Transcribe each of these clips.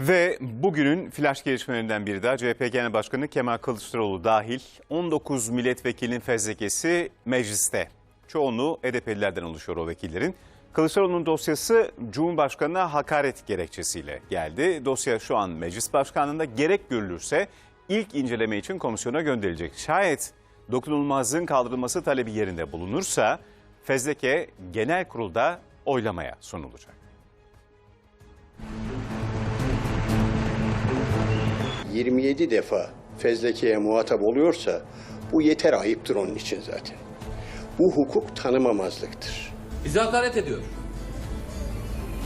Ve bugünün flash gelişmelerinden biri daha CHP Genel Başkanı Kemal Kılıçdaroğlu dahil 19 milletvekilinin fezlekesi mecliste. Çoğunluğu HDP'lilerden oluşuyor o vekillerin. Kılıçdaroğlu'nun dosyası Cumhurbaşkanı'na hakaret gerekçesiyle geldi. Dosya şu an meclis başkanlığında gerek görülürse ilk inceleme için komisyona gönderilecek. Şayet dokunulmazlığın kaldırılması talebi yerinde bulunursa fezleke genel kurulda oylamaya sunulacak. 27 defa fezlekeye muhatap oluyorsa bu yeter ayıptır onun için zaten. Bu hukuk tanımamazlıktır. Bize hakaret ediyor.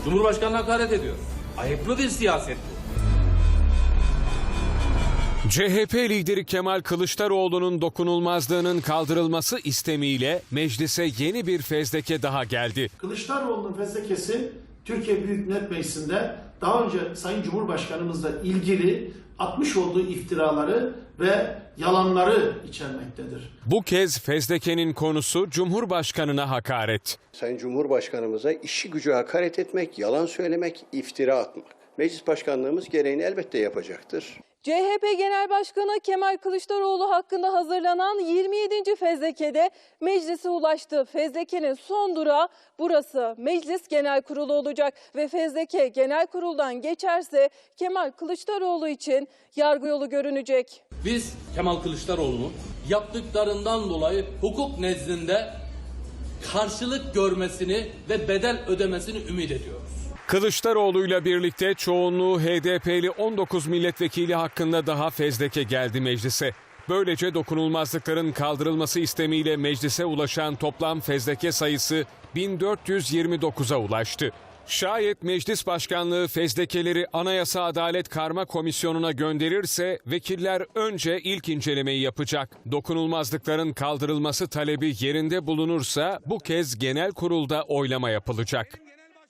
Cumhurbaşkanına hakaret ediyor. Ayıplı bir siyaset bu. CHP lideri Kemal Kılıçdaroğlu'nun dokunulmazlığının kaldırılması istemiyle meclise yeni bir fezleke daha geldi. Kılıçdaroğlu'nun fezlekesi Türkiye Büyük Millet Meclisi'nde daha önce Sayın Cumhurbaşkanımızla ilgili atmış olduğu iftiraları ve yalanları içermektedir. Bu kez fezlekenin konusu Cumhurbaşkanına hakaret. Sayın Cumhurbaşkanımıza işi gücü hakaret etmek, yalan söylemek, iftira atmak. Meclis başkanlığımız gereğini elbette yapacaktır. CHP Genel Başkanı Kemal Kılıçdaroğlu hakkında hazırlanan 27. fezlekede meclise ulaştı. Fezlekenin son durağı burası Meclis Genel Kurulu olacak ve fezleke genel kuruldan geçerse Kemal Kılıçdaroğlu için yargı yolu görünecek. Biz Kemal Kılıçdaroğlu'nun yaptıklarından dolayı hukuk nezdinde karşılık görmesini ve bedel ödemesini ümit ediyoruz. Kılıçdaroğlu'yla birlikte çoğunluğu HDP'li 19 milletvekili hakkında daha fezleke geldi meclise. Böylece dokunulmazlıkların kaldırılması istemiyle meclise ulaşan toplam fezleke sayısı 1429'a ulaştı. Şayet meclis başkanlığı fezlekeleri Anayasa Adalet Karma Komisyonu'na gönderirse vekiller önce ilk incelemeyi yapacak. Dokunulmazlıkların kaldırılması talebi yerinde bulunursa bu kez genel kurulda oylama yapılacak.